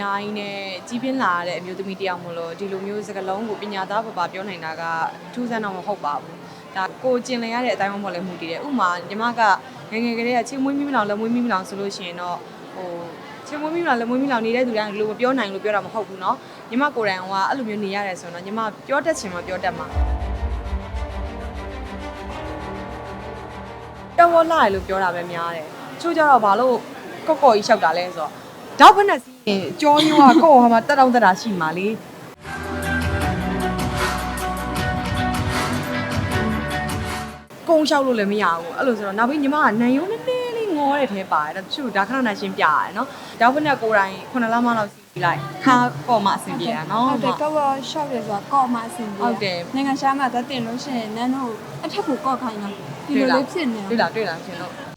များကြီးနဲ့ကြီးပြင်းလာရတဲ့အမျိုးသမီးတစ်ယောက်မလို့ဒီလိုမျိုးစကားလုံးကိုပညာသားပပပြောနိုင်တာကထူးဆန်းတော့မဟုတ်ပါဘူးဒါကိုကျင်လည်ရတဲ့အတိုင်းအပေါ်လည်းမှုတည်တယ်ဥပမာညီမကငယ်ငယ်ကလေးကချင်းမွေးမိမလောင်လက်မွေးမိမလောင်ဆိုလို့ရှိရင်တော့ဟိုချင်းမွေးမိမလောင်လက်မွေးမိလောင်နေတဲ့သူတိုင်းဒီလိုမပြောနိုင်လို့ပြောတာမဟုတ်ဘူးเนาะညီမကိုယ်တိုင်ကအဲ့လိုမျိုးနေရတယ်ဆိုတော့ညီမပြောတတ်ချင်မှပြောတတ်မှာတော်ဝလာရလို့ပြောတာပဲများတယ်ချို့ကြတော့ဘာလို့ကော့ကော့ကြီးလျှောက်တာလဲဆိုတော့တောက်ဖက်နဲ့စီးရင် ကြောညိုကကော့ဟောမှာတက်တောင့်တက်တာရှိမှာလေကုန်းလျှောက်လို့လည်းမရဘူးအဲ့လိုဆိုတော့နောက်ပြီးညီမကနိုင်ရုံနဲ့နည်းလေးငေါတဲ့ထဲပါတယ်ဒါတချို့ဒါခဏခဏရှင်းပြရတယ်နော်တောက်ဖက်နဲ့ကိုယ်တိုင်ခုနှစ်လမှလောက်စီးလိုက်ခါကော့မှအဆင်ပြေတာနော်ဟုတ်တယ်ကောက်ရှောက်တယ်ဆိုတာကော့မှအဆင်ပြေဟုတ်တယ်နိုင်ငံရှားမှာသက်တင်လို့ရှိရင်နန်းတို့အထက်ကိုကော့ခိုင်းတာဒီလိုလေးဖြစ်နေတွေ့လားတွေ့လားရှင်တို့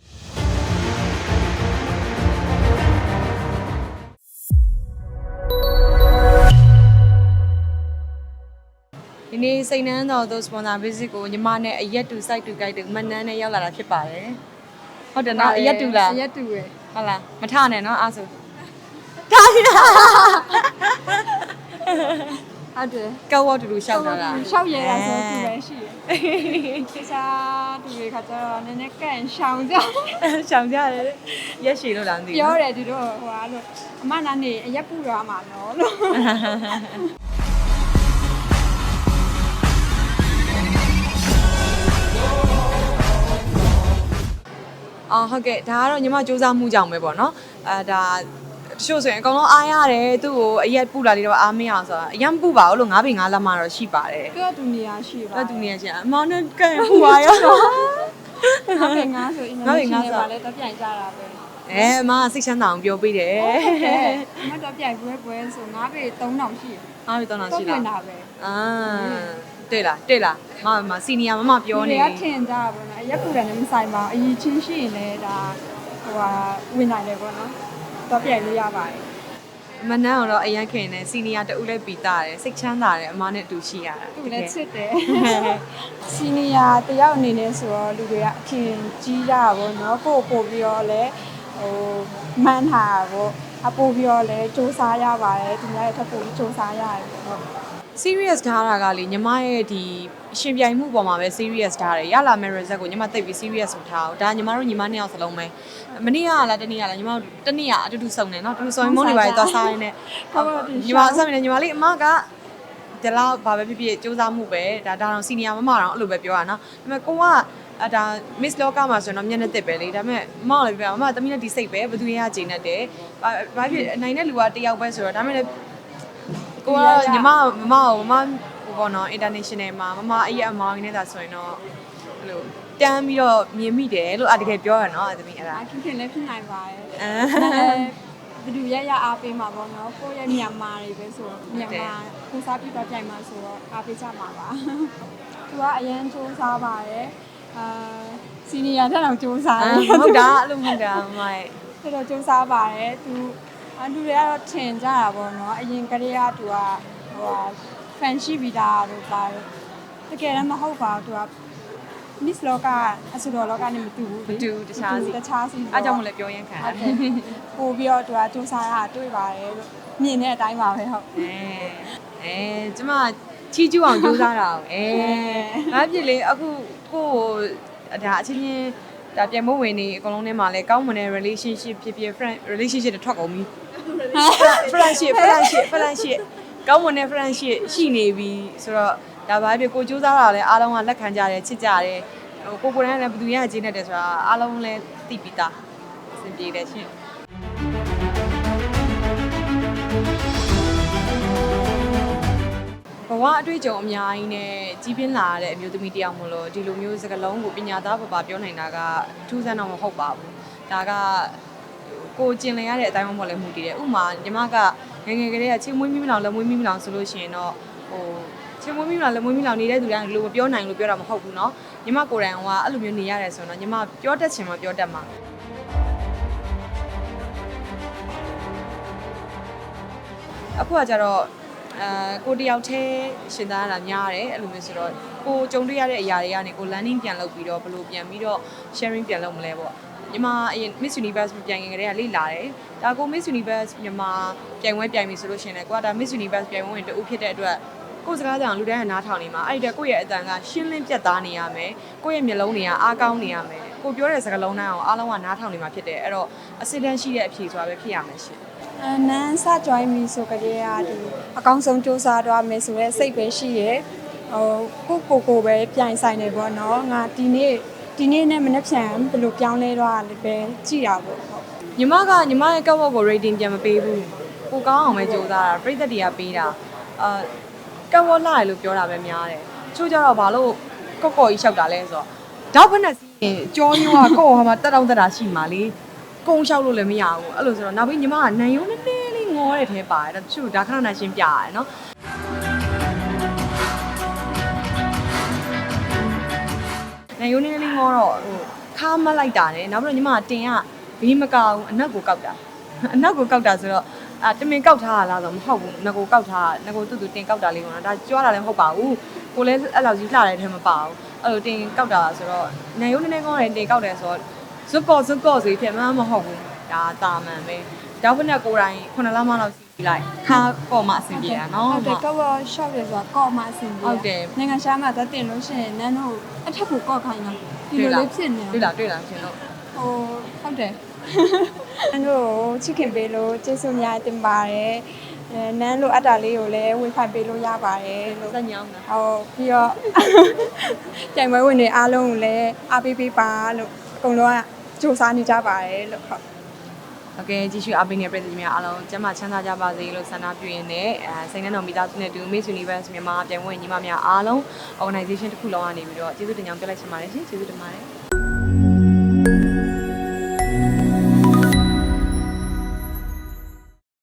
ဒီနေ့စိတ်နှမ်းတော်သူ sponsor visit ကိုညီမနဲ့အရက်တူ site to guide တူမနှမ်းနဲ့ရောက်လာတာဖြစ်ပါတယ်ဟုတ်တယ်နော်အရက်တူလားအရက်တူရယ်ဟုတ်လားမထနဲ့နော်အားဆိုထားရဟုတ်တယ်ကောက်ဝတ်တူတူရှောက်တာလားရှောက်ရတာဆိုသူပဲရှိတယ်တခြားသူတွေခါကျတော့နည်းနည်းကန်ရှောင်ကြရှောင်ကြတယ်ရက်ရှည်လို့လားမသိဘူးပြောတယ်သူတို့ဟိုအားလို့အမနာနေအရက်ပူရမှာနော်လို့ အော်ဟုတ်ကဲ့ဒါကတော့ညီမစူးစမ်းမှုကြောင့်ပဲပေါ့နော်အဲဒါတချို့ဆိုရင်အကုန်လုံးအားရတယ်သူ့ကိုအရက်ပူလာလေးတော့အားမရအောင်ဆိုတာအရင်ပူပါဘူးလို့9ပင်9လက်မှတော့ရှိပါတယ်သူကတူနေရရှိပါအဲ့သူနေရချင်းအမောင်နဲ့ကဲပူပါရောငါပဲငါဆိုအင်တာနက်ရှင်တွေပါလဲတော့ပြန်ကြတာပဲအဲအမကစိတ်ချမ်းသာအောင်ပြောပေးတယ်မတော့ပြန်ပွဲပွဲဆိုငါပဲ3000ရှိတယ်အားပြီးတော့တော့တော့ရှိပြန်လားတာပဲအာတွေ့လားတွေ့လားမမစီနီယာမမပြောနေဒီကထင်ကြတာပေါ့နော်အ ရက်ပူတယ်နဲ့မဆိုင်ပါဘူးအရင်ချင်းရှိရင်လည်းဒါဟိုဟာဝင်နိုင်တယ်ပေါ့နော်တော့ပြန်လို့ရပါတယ်မနန်းကတော့အရန်ခင်နေစီနီယာတူလည်းပီတာတယ်စိတ်ချမ်းသာတယ်အမနဲ့အတူရှိရတာသူလည်းချစ်တယ်စီနီယာတယောက်အနေနဲ့ဆိုတော့လူတွေကအခင်ကြီးကြတာပေါ့နော်ကိုပို့ပြီးတော့လည်းဟိုမှန်းထားတာပေါ့ အပို့ပြီးတော့လည်းစူးစမ်းရပါတယ်သူများရဲ့ထပ်ပို့ပြီးစူးစမ်းရတယ်ပေါ့နော် serious ထားတာကလေညီမရဲ့ဒီရှင်ပြိုင်မှုပေါ်မှာပဲ serious ထားတယ်ရလာမယ့် result ကိုညီမသိပ်ပြီး serious မထားဘူးဒါညီမတို့ညီမနှစ်ယောက်စလုံးပဲမနေ့ကလားတနေ့ကလားညီမတို့တနေ့ကအတူတူစုံတယ်နော်အတူတူစုံရင်မုန်းနေပါလေသွားစားရင်းနဲ့ဟုတ်ပါဘူးညီမအဆက်မနေညီမလေးအမကဒီလောက်ဘာပဲဖြစ်ဖြစ်စူးစမ်းမှုပဲဒါဒါတော့ senior မမတော့အဲ့လိုပဲပြောတာနော်ဒါပေမဲ့ကိုက အဒါ miss လောကမှာဆိုရင်တော့မျက်နှာတစ်ပဲလေဒါပေမဲ့မမလည်းပြောအမသမီးနဲ့ဒီစိတ်ပဲဘယ်သူရဲ့ချိန်နဲ့တယ်ဘာဘာဖြစ်အနိုင်တဲ့လူကတယောက်ပဲဆိုတော့ဒါပေမဲ့လည်းကိုကညီမမမကိုမမဟိုပေါ့နော် international မှာမမအဲ့ရအမောင်းနေတာဆိုရင်တော့အဲ့လိုတန်းပြီးတော့မြင်မိတယ်လို့အတကယ်ပြောရနော်အသမီးအဲ့ဒါအခင်ခင်လည်းဖြစ်နိုင်ပါတယ်အဲဘယ်သူရရအားပေးမှာပေါ့နော်ကိုယ့်ရဲ့မြန်မာတွေပဲဆိုတော့မြန်မာကိုစားပြီးတော့ကြိုင်မှာဆိုတော့အားပေးကြမှာပါသူကအရန်စူးစားပါတယ် အာစီနီယာတက်တော့စူးစားတယ် ဟုတ်တာအဲ့လိုမဟုတ်တာမမရဲ့တော်တော်စူးစားပါတယ်သူအလူတွေကတော့ထင်ကြတာပေါ့နော်အရင်ကတည်းကသူကဟိုဟာ fan ရှိပြီးသားလို့ပါတယ်တကယ်လည်းမဟုတ်ပါဘူးသူက miss လောကအဆူတော်လောကနဲ့မတူဘူးမတူတခြားစီ တခြားစီအားကြောင့်မလဲပြောရင်ခံဟုတ်တယ်ပို့ပြီးတော့သူကစူးစားတာတွေ့ပါတယ်လို့မြင်တဲ့အတိုင်းပါပဲဟုတ် အဲအဲကျမ ချီးကျူးအောင်ကြိုးစားတာအောင်အဲဘာဖြစ်လဲအခုကိုကိုဒါအချင်းချင်းဒါပြန်မို့ဝင်နေအကုန်လုံးထဲမှာလဲကောင်းမွန်တဲ့ relationship ဖြစ်ဖြစ် friend relationship တွေထွက်ကုန်ပြီ friendship friendship friendship ကောင်းမွန်တဲ့ friendship ရှိနေပြီဆိုတော့ဒါဘာဖြစ်ကိုစူးစမ်းတာလဲအားလုံးကလက်ခံကြတယ်ချစ်ကြတယ်ဟိုကိုကိုယ်တိုင်လည်းဘယ်သူရချင်းနေတယ်ဆိုတာအားလုံးလည်းသိပြီးသားအဆင်ပြေတယ်ရှင် ဝအတွေ့အကြုံအများကြီးနဲ့ကြီးပြင်းလာရတဲ့အမျိုးသမီးတစ်ယောက်မလို့ဒီလိုမျိုးစကားလုံးကိုပညာသားပပပြောနိုင်တာကထူးဆန်းတော့မဟုတ်ပါဘူးဒါက ကိုကျင်လည်ရတဲ့အတိုင်းအပေါ်လည်းမှုတည်တယ်ဥပမာညီမကငယ်ငယ်ကလေးကချင်းမွေးမိမလောင်လက်မွေးမိမလောင်ဆိုလို့ရှိရင်တော့ဟိုချင်းမွေးမိမလောင်လက်မွေးမိလောင်နေတဲ့သူတိုင်းဒီလိုမပြောနိုင်လို့ပြောတာမဟုတ်ဘူးเนาะညီမကိုယ်တိုင်ကအဲ့လိုမျိုးနေရတယ်ဆိုတော့ညီမပြောတတ်ချင်မှပြောတတ်မှာအခုကကြတော့ အဲကိုတယောက်တည်းရှင်သားရတာများတယ်အဲ့လိုမျိုးဆိုတော့ကိုကြုံတွေ့ရတဲ့အရာတွေကနေကို landing ပြန်လုပ်ပြီးတော့ဘယ်လိုပြန်ပြီးတော့ sharing ပြန်လုပ်မလဲပေါ့ညီမအရင် Miss Universe ပြိုင်ငယ်ကလေးကလေ့လာတယ်ဒါကို Miss Universe မြန်မာပြိုင်ပွဲပြိုင်ပြီဆိုလို့ရှိရင်လည်းကိုကဒါ Miss Universe ပြိုင်ပွဲဝင်တူဖြစ်တဲ့အတွက်ကိုယ်စကားကြောင်လူတိုင်းကနားထောင်နေမှာအဲ့ဒီတက်ကိုယ့်ရဲ့အတန်ကရှင်းလင်းပြတ်သားနေရမယ်ကိုယ့်ရဲ့မျက်လုံးတွေကအားကောင်းနေရမယ်ကိုပြောတဲ့စကားလုံးတိုင်းအောင်အားလုံးကနားထောင်နေမှာဖြစ်တယ်အဲ့တော့အစစ်တမ်းရှိတဲ့အဖြေဆိုတာပဲဖြစ်ရမယ်ရှင် အနန်းစ join ပြီဆိုကြတဲ့ကဒီအကောင်းဆုံးစူးစမ်းတော့မယ်ဆိုတော့စိတ်ပဲရှိရယ်ဟိုကိုကိုကိုပဲပြိုင်ဆိုင်နေပေါ့နော်ငါဒီနေ့ဒီနေ့နဲ့မနေ့ဖြန်ဘယ်လိုပြောင်းလဲတော့လည်းပဲကြည့်ရပေါ့ဟုတ်ညီမကညီမရဲ့ကက်ဝက်ကို rating ပြန်မပေးဘူးကိုကောင်းအောင်ပဲကြိုးစားတာပြိသက်တွေကပေးတာအာကက်ဝက်လာတယ်လို့ပြောတာပဲများတယ်ချို့ကြတော့ဘာလို့ကော့ကော့ကြီးလျှောက်တာလဲဆိုတော့ဓာတ်ဖက်နဲ့စီးရင်ကြောမျိုးကကော့ဟိုမှာတက်တောင့်တက်တာရှိမှာလေ ကုန်းလျှောက်လို့လည်းမရဘူးအဲ့လိုဆိုတော့နောက်ပြီးညီမကနန်ယုံနည်းနည်းလေးငေါတဲ့ထဲပါတယ်ဒါချို့ဒါခဏခဏရှင်းပြရတယ်နော်နန်ယုံနည်းနည်းလေးငေါတော့ဟိုခါမလိုက်တာနဲ့နောက်ပြီးတော့ညီမကတင်ကဘေးမကောက်ဘူးအနက်ကိုကောက်တာအနောက်ကိုကောက်တာဆိုတော့အာတမင်ကောက်ထားတာလားဆိုတော့မဟုတ်ဘူးငကိုကောက်ထားတာငကိုတူတူတင်ကောက်တာလေးပေါ့နော်ဒါကြွားတာလည်းမဟုတ်ပါဘူးကိုလည်းအဲ့လောက်ကြီးလှတဲ့အထဲမပါဘူးအဲ့လိုတင်ကောက်တာဆိုတော့နိုင်ရုံးနည်းနည်းကောင်းတယ်တင်ကောက်တယ်ဆိုတော့ ဇွတ်ကော့ဇွတ်ကော့ဆိုဖြစ်မှမဟုတ်ဘူးဒါတာမန်ပဲတောက်ဖက်နဲ့ကိုယ်တိုင်ခုနလမှလောက်စီးလိုက်ခါကော့မှအဆင်ပြေတာနော်ဟုတ်တယ်ကောက်ရှော့တယ်ဆိုတာကော့မှအဆင်ပြေဟုတ်တယ်နိုင်ငံရှားမှာသက်တင်လို့ရှိရင်နန်းတို့အထက်ကိုကော့ခိုင်းတာဒီလိုလေးဖြစ်နေတွေ့လားတွေ့လားရှင်တို့ဟိုဟုတ်တယ်နန်းတို့ချစ်ခင်ပေးလို့ကျေးဇူးများတင်ပါတယ်အဲနန်းလိုအပ်တာလေးကိုလည်းဝေဖန်ပေးလို့ရပါတယ်လို့စက်ညောင်းတာဟောပြီးတော့ကြိုင်ပွဲဝင်တွေအားလုံးကိုလည်းအားပေးပေးပါလို့အကုန်လုံးက စူးစမ်းနေကြပါတယ်လို့ဟုတ် โอเคကြည့်ရှုအားပေးနေတဲ့ပြည်သူများအားလုံးကျမ်းမာချမ်းသာကြပါစေလို့ဆန္ဒပြုရင်းနဲ့အဲစိတ်နဲ့တော်မိသားစုနဲ့တူ Miss Universe မြန်မာပြိုင်ပွဲညီမများအားလုံး organization တစ်ခုလုံးကနေပြီးတော့ကျေးဇူးတင်ကြောင်းပြောလိုက်ချင်ပါတယ်ရှင်ကျေးဇူးတင်ပါတယ်